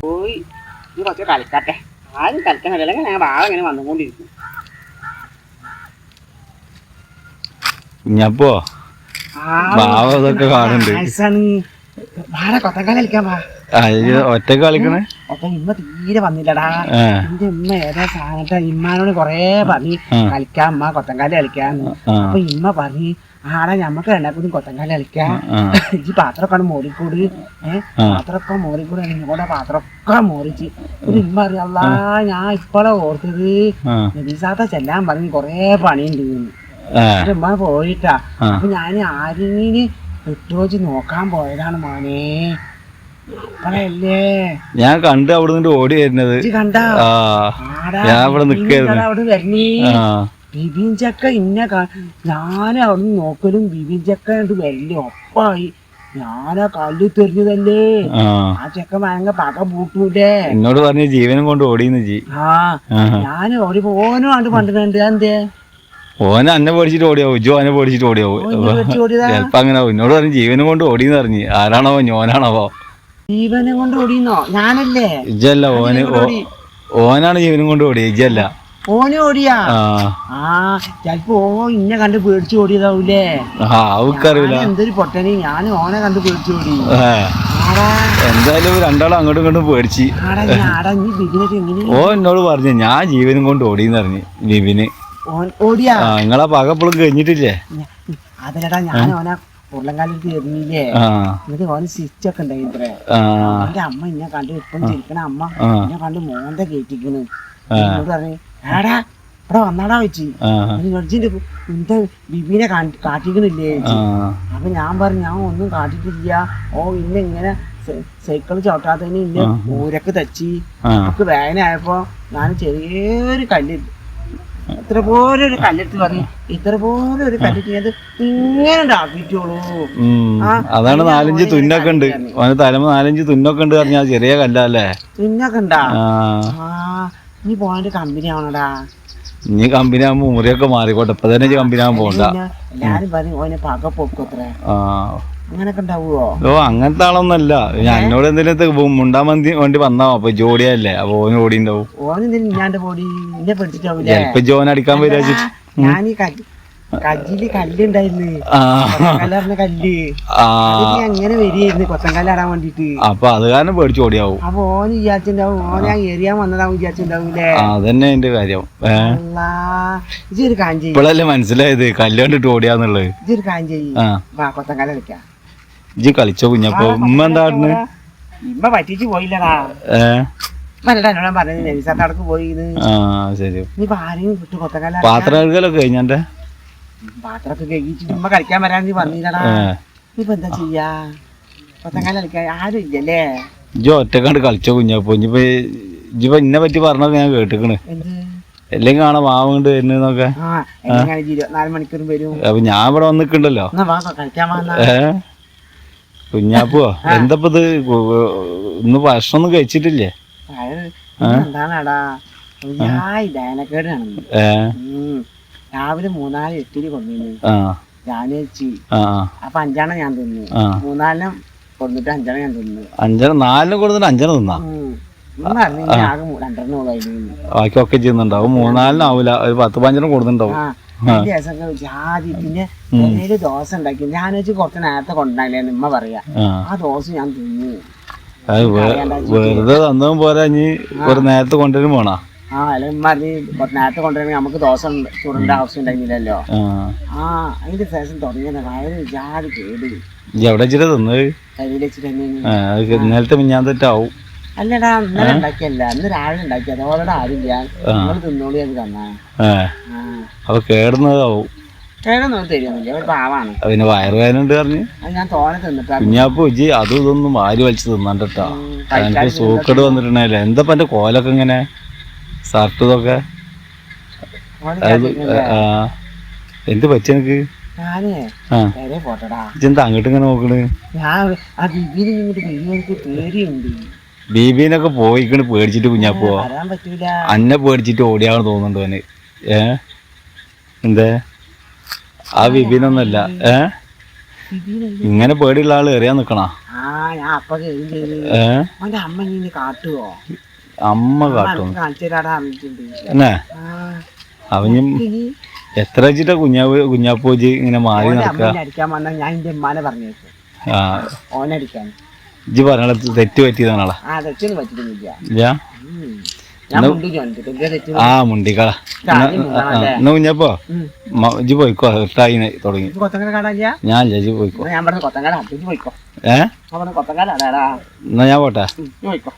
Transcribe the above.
പോയി. ഇത് കുറച്ച് കളിക്കട്ടെ. ആരും കളിക്കാൻ കഴിയില്ല ഞാൻ വാഴ ഇങ്ങനെ വന്നുകൊണ്ടിരിക്കും. കുഞ്ഞപ്പോ പാവം ഇതൊക്കെ കാണുന്നുണ്ട്. കളിക്കാൻ വാ. ഒറ്റയ്ക്ക് കളിക്കണേ? അപ്പൊ ഇമ്മ തീരെ വന്നില്ലടാ. എന്റെ ഉമ്മ ഏതാ സാധനത്തെ? ഇമ്മാനോട് കൊറേ പറഞ്ഞു കളിക്കാൻ കളിക്കാം അമ്മ കൊത്തങ്കാല കളിക്കാന്ന് അപ്പൊ ഇമ്മ പറഞ്ഞു ആടാ ഞമ്മക്ക് രണ്ടാക്കും കൊത്തങ്കാല കളിക്കാം. ഈ പാത്രമൊക്കെ മോറിക്കൂട്. ഏഹ്. പാത്രമൊക്കെ മോറിക്കൂട് ഇങ്ങോട്ട് പാത്രമൊക്കെ മോറിച്ച്. ഒരു ഇമ്മ അറിയാല്ല ഞാൻ ഇപ്പോഴാ ഓർത്തത്. നബീസാത്ത ചെല്ലാൻ പറഞ്ഞു കൊറേ പണിയുണ്ട് ഉമ്മ പോയിട്ടാ. അപ്പൊ ഞാൻ ആരെങ്കിലും ഇട്ടുവച്ച് നോക്കാൻ പോയതാണ് മോനെ. അപ്പഴല്ലേ ഞാൻ കണ്ട് അവിടെ നിന്ന് ഓടി വരുന്നത്. ആ ഞാൻ ഇവിടെ നിക്കായിരുന്നു. അവിടെ വരണേ? ബിബിൻ ചക്ക ഇന്ന ഞാൻ അവിടെ നോക്കലും ബിബിൻ ചക്ക ഉണ്ട് വലിയ ഒപ്പായി. ഞാനാ കല്ല് തെറിഞ്ഞതല്ലേ ആ. ചെക്ക ഭയങ്കര പക പൂട്ടൂലേ? എന്നോട് പറഞ്ഞ ജീവനും കൊണ്ട് ഓടിയെന്ന് ജി. ആ. ഞാൻ ഓടി പോകാനും ആണ്ട് പണ്ടിട്ടുണ്ട് എന്തേ ഓനെ അന്നെ പേടിച്ചിട്ട് ഓടിയാവും. ജോ അന്നെ പേടിച്ചിട്ട് ഓടിയാവും. ഓൻ ചെലപ്പോ അങ്ങനെ ആവും. എന്നോട് പറഞ്ഞു ജീവനും കൊണ്ട് ഓടിയെന്ന് പറഞ്ഞു. ആരാണാവോ ഞാനാണാവോ? ജീവനെ കൊണ്ട് ഓടിയെന്നോ ഞാനല്ലേ? ഇജല്ല ഓന്. ഓനാണ് ജീവനും കൊണ്ട് ഓടിയ. ഇജല്ല ഓനെ ഓടിയാ? ആ. ചെലപ്പോ ഓ ഇന്നെ കണ്ട് പേടിച്ച് ഓടിയതാവൂലേ? അവക്കറിയില്ല എന്തൊരു പൊട്ടനെ. ഞാൻ ഓനെ കണ്ട് പേടിച്ച് ഓടി. എന്തായാലും രണ്ടാളും അങ്ങോട്ടും ഇങ്ങോട്ടും പേടിച്ച്. ഓ എന്നോട് പറഞ്ഞു ഞാൻ ജീവനും കൊണ്ട് ഓടിയെന്ന് പറഞ്ഞു ബിബിന് ഓൻ ഓടിയാ. നിങ്ങളാ പക എപ്പോഴും കഴിഞ്ഞിട്ടില്ലേ? അതിലടാ ഞാൻ ഓനെ ഉരുളങ്കാലത്ത് എറിഞ്ഞില്ലേ? എന്നിട്ട് ഓന് സ്റ്റിച്ചൊക്കെ ഉണ്ടായി എന്റെ അമ്മ ഇന്നെ കണ്ട് ഇപ്പം ചിരിക്കണ അമ്മ ആ. എന്നെ കണ്ട് മോന്ത കേറ്റിക്കണ്. എന്നോട് പറഞ്ഞു ഏടാ ഇവിടെ വന്നാടാ വെച്ച് ഗർജിന്റെ ഇന്റെ ബിബിനെ കാട്ടി- കാട്ടിക്കണില്ലേ. അപ്പൊ ഞാൻ പറഞ്ഞു ഞാൻ ഒന്നും കാട്ടിട്ടില്ല. ഓ ഇന്നെ ഇങ്ങനെ സൈക്കിൾ ചവിട്ടാത്തതിന് ഇന്നെ ഊരക്ക് തച്ചി. നമുക്ക് നമുക്ക് വേദനയായപ്പോ ഞാൻ ചെറിയൊരു കല്ല് ഇത്ര പോലെ ഒരു കല്ലെടുത്ത് പറഞ്ഞു ഇത്ര പോലെ ഒരു അത് ഇങ്ങനെ ഉണ്ടാക്കിയിട്ടുള്ളൂ ഉം. ആ, അതാണ് നാലഞ്ച് തുന്നൊക്കെ ഉണ്ട്. അവന് തലമ നാലഞ്ച് തുന്നൊക്കെ ഉണ്ട് പറഞ്ഞാൽ ചെറിയ കല്ലല്ലേ തുന്നൊക്കെ ഉണ്ടാ? നീ പോയിട്ട് കമ്പനി ആവണടാ? ഇനി കമ്പനി ആകുമ്പോ മുറിയൊക്കെ മാറിക്കോട്ടെ. ഇപ്പൊ തന്നെ കമ്പനി ആകുമ്പോ എല്ലാരും പറഞ്ഞു ഓനെ പക പൊക്കത്രേ ആ. അങ്ങനൊക്കെ ഉണ്ടാവുമോ ഓ അങ്ങനത്തെ ആളൊന്നല്ല എന്നോട് എന്തെങ്കിലും മുണ്ടാൻ മന്തി വേണ്ടി വന്നാ അപ്പൊ ജോഡിയല്ലേ? അപ്പൊ ഓന് ഓടി ഉണ്ടാവും. പിടിച്ചിട്ടാവൂലേ? ജോൻ അടിക്കാൻ ഞാൻ ഈ കല്ല് കല്ലിൽ കല്ലുണ്ടായിരുന്നു. ആ. കല്ലറിഞ്ഞ കല്ല്. ആ. അതിന് അങ്ങനെ വരികയായിരുന്നു കൊത്തങ്കല്ലാടാൻ വേണ്ടിട്ട് അപ്പൊ അത് കാരണം പേടിച്ചു ഓടിയാവും. അപ്പൊ വിചാരിച്ചിണ്ടാവും ഓൻ ഞാൻ എറിയാൻ വന്നതാവും വിചാരിച്ചിണ്ടാവൂലേ ആ അതന്നെ എന്റെ കാര്യം. ഇതൊരു ഇപ്പോഴല്ലേ മനസ്സിലായത് കല്ല് കണ്ടിട്ട് ഓടിയാന്നുള്ളത്. ഇതൊരു ഇജ്ജ് കളിച്ചോ കുഞ്ഞപ്പോ ഉമ്മ എന്താ പറഞ്ഞ്? ഇമ്മ പറ്റിച്ച് പോയില്ലടാ. പാത്രം കഴുകലൊക്കെ കഴിഞ്ഞാന്റെ പാത്രമൊക്കെ കഴിച്ചിട്ട് ഉമ്മ കളിക്കാൻ വരാൻ നീ പറഞ്ഞില്ലടാ. ഏ. ഇപ്പൊ എന്താ ചെയ്യാ? കൊത്തങ്കല കളിക്കാൻ ആരും ഇല്ലല്ലേ? ഇജ്ജ് ഒറ്റക്കാണ്ട് കളിച്ചോ കുഞ്ഞപ്പോ ഇനിയിപ്പോ ഇജ്ജിപ്പോ ഇന്നെ പറ്റി പറഞ്ഞൊക്കെ ഞാൻ കേട്ടിക്കണ്. എന്ത്? എല്ലാം കാണാൻ മാവുകൊണ്ട് വരുന്നതൊക്കെ ആ എങ്ങനെ ഇരുപത്തിനാല് മണിക്കൂറും വരും. അപ്പൊ ഞാൻ ഇവിടെ വന്നിട്ടുണ്ടല്ലോ കളിക്കാൻ കുഞ്ഞാപ്പോ എന്തപ്പോ ഇത്? ഇന്ന് ഭക്ഷണമൊന്നും കഴിച്ചിട്ടില്ലേ? എന്താണടാ? ദയനക്കേടാണ്. രാവിലെ മൂന്നാൽ എട്ടിന് കൊണ്ടുവന്നു ആ. അപ്പൊ അഞ്ചെണ്ണം ഞാൻ തിന്നു. മൂന്നാലിനും കൊടുത്തിട്ട് കൊണ്ടിട്ട് അഞ്ചെണ്ണം ഞാൻ തിന്നു. അഞ്ചാണ് നാലിനും കൊടുത്തിട്ട് അഞ്ചെണ്ണം തിന്നാ? നിന്ന് ബാക്കിയൊക്കെ ചെയ്യുന്നുണ്ടാവും മൂന്നാലിനും ആവൂല ഒരു പത്ത് പഞ്ചെണ്ണം കൊടുത്തിട്ടുണ്ടാവും. അതിന്റെ ദിവസമൊക്കെ ജാതി പിന്നെ എന്തെങ്കിലും ദോശ ഉണ്ടാക്കി ഞാൻ വെച്ച് കുറച്ച് നേരത്തെ കൊണ്ടുണ്ടായില്ലേ നിമ്മ പറയാ. ആ. ദോശ ഞാൻ തിന്നു. വെറുതെ തന്നതും പോരാ ഇനി ഒരു നേരത്തെ കൊണ്ടുവരും പോണാ? ആ അല്ല കുറച്ച് നേരത്തെ കൊണ്ടുവരണമെങ്കിൽ നമുക്ക് ദോശ ചൂടേണ്ട ആവശ്യം ഉണ്ടായിരുന്നില്ലല്ലോ. ആ. അതിന്റെ ശേഷം തുടങ്ങിയത്. വയറ് ജാതി കേടി. എവിടെ വെച്ചിട്ടാ തന്നത്? കയ്യിൽ വെച്ചിട്ട് ഇന്നലത്തെ മിഞ്ഞാൻ തെറ്റാവും അല്ലടാ ഇന്നലെ ഉണ്ടാക്കിയല്ല ഇന്ന് രാവിലെ ഉണ്ടാക്കി അതോടെ ആരില്ല. നിങ്ങൾ തിന്നോളി അത് തന്നാ. അപ്പൊ കേടുന്നതാവും. കേടൊന്നും തരുന്നില്ല ഒരു പാവാണ്. പിന്നെ വയറുവേദന ഉണ്ട് പറഞ്ഞു. ഞാൻ തോനെ തിന്നിട്ടാ. കുഞ്ഞാപ്പോ ഇജ്ജി അതും ഇതൊന്നും ആര് വലിച്ചു തിന്നണ്ടട്ടാ എനിക്ക് സൂക്കട് വന്നിട്ടുണ്ടായില്ല? എന്താ എന്റെ കോലൊക്കെ ഇങ്ങനെ ഷർട്ട് ഇതൊക്കെ എന്ത് പറ്റി എനിക്ക്? അങ്ങോട്ട് ഇങ്ങനെ നോക്കണ്? ഞാൻ ആ ബിബിനെ ഇങ്ങോട്ട് പേടിയുണ്ട്. ബീബീനൊക്കെ പോയിക്കണ് പേടിച്ചിട്ട് കുഞ്ഞാപ്പോ വരാൻ പറ്റൂല. അന്നെ പേടിച്ചിട്ട് ഓടിയാണെന്ന് തോന്നുന്നുണ്ട് അവന്. ഏ? എന്തേ? ആ ബീബീനൊന്നല്ല. ഏ? ഇങ്ങനെ പേടിയുള്ള ആൾ എറിയാൻ നിക്കണ? ഏ? അമ്മ കാട്ടും. എന്നേ അവനും എത്ര വെച്ചിട്ടാ കുഞ്ഞാ കുഞ്ഞാപ്പൂജി ഇങ്ങനെ മാറി നടക്കാൻ നടക്ക? അമ്മേനെ അടിക്കാൻ വന്നാൽ ഞാൻ എന്റെ ഉമ്മാനെ പറഞ്ഞേക്കും. ആ. ഓനടിക്കാൻ ഇജ്ജ് പറഞ്ഞ തെറ്റ് പറ്റിയതാണാളാ ആ മുണ്ടിക്കള? എന്നാ കുഞ്ഞപ്പോ. ഇജ്ജ് പോയിക്കോ ഇട്ടായി തുടങ്ങി. ഞാൻ ഇജ്ജ് പോയിക്കോ. ഏ? എന്നാ ഞാൻ പോട്ടെ? പോയിക്കോ.